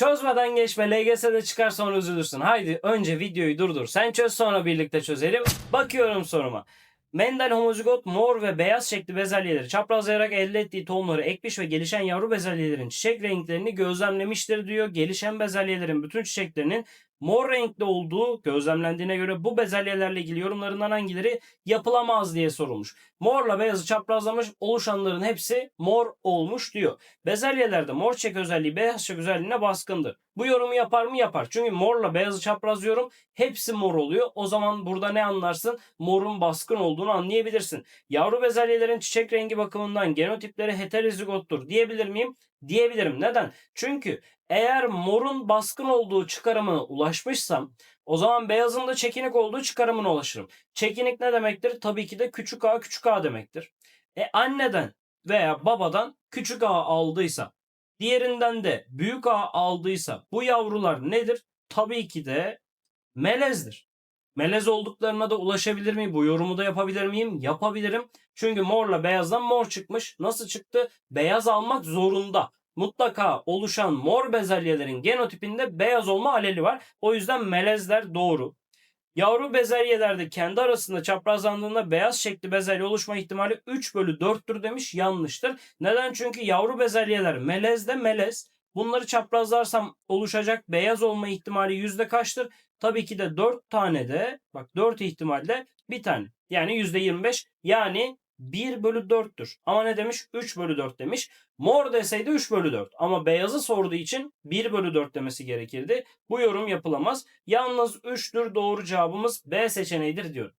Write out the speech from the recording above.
Çözmeden geçme LGS'de çıkar sonra üzülürsün. Haydi önce videoyu durdur. Sen çöz sonra birlikte çözelim. Bakıyorum soruma. Mendel homozigot mor ve beyaz şekli bezelyeleri çaprazlayarak elde ettiği tohumları ekmiş ve gelişen yavru bezelyelerin çiçek renklerini gözlemlemiştir diyor. Gelişen bezelyelerin bütün çiçeklerinin mor renkli olduğu gözlemlendiğine göre bu bezelyelerle ilgili yorumlarından hangileri yapılamaz diye sorulmuş. Morla beyazı çaprazlamış oluşanların hepsi mor olmuş diyor. Bezelyelerde mor çiçek özelliği beyaz çiçek özelliğine baskındır. Bu yorumu yapar mı? Yapar. Çünkü morla beyazı çaprazlıyorum. Hepsi mor oluyor. O zaman burada ne anlarsın? Morun baskın olduğunu anlayabilirsin. Yavru bezelyelerin çiçek rengi bakımından genotipleri heterozigottur diyebilir miyim? Diyebilirim. Neden? Çünkü eğer morun baskın olduğu çıkarımına ulaşmışsam o zaman beyazın da çekinik olduğu çıkarımına ulaşırım. Çekinik ne demektir? Tabii ki de küçük a küçük a demektir. E anneden veya babadan küçük a aldıysa diğerinden de büyük a aldıysa bu yavrular nedir? Tabii ki de melezdir. Melez olduklarına da ulaşabilir miyim? Bu yorumu da yapabilir miyim? Yapabilirim. Çünkü morla beyazdan mor çıkmış. Nasıl çıktı? Beyaz almak zorunda. Mutlaka oluşan mor bezelyelerin genotipinde beyaz olma aleli var. O yüzden melezler doğru. Yavru bezelyelerde kendi arasında çaprazlandığında beyaz şekli bezelye oluşma ihtimali 3 bölü 4'tür demiş. Yanlıştır. Neden? Çünkü yavru bezelyeler melez de melez. Bunları çaprazlarsam oluşacak beyaz olma ihtimali yüzde kaçtır? Tabii ki de 4 tane de bak 4 ihtimalle bir tane. Yani yüzde 25 yani 1 bölü 4'tür. Ama ne demiş? 3 bölü 4 demiş. Mor deseydi 3 bölü 4. Ama beyazı sorduğu için 1 bölü 4 demesi gerekirdi. Bu yorum yapılamaz. Yalnız 3'tür doğru cevabımız B seçeneğidir diyorum.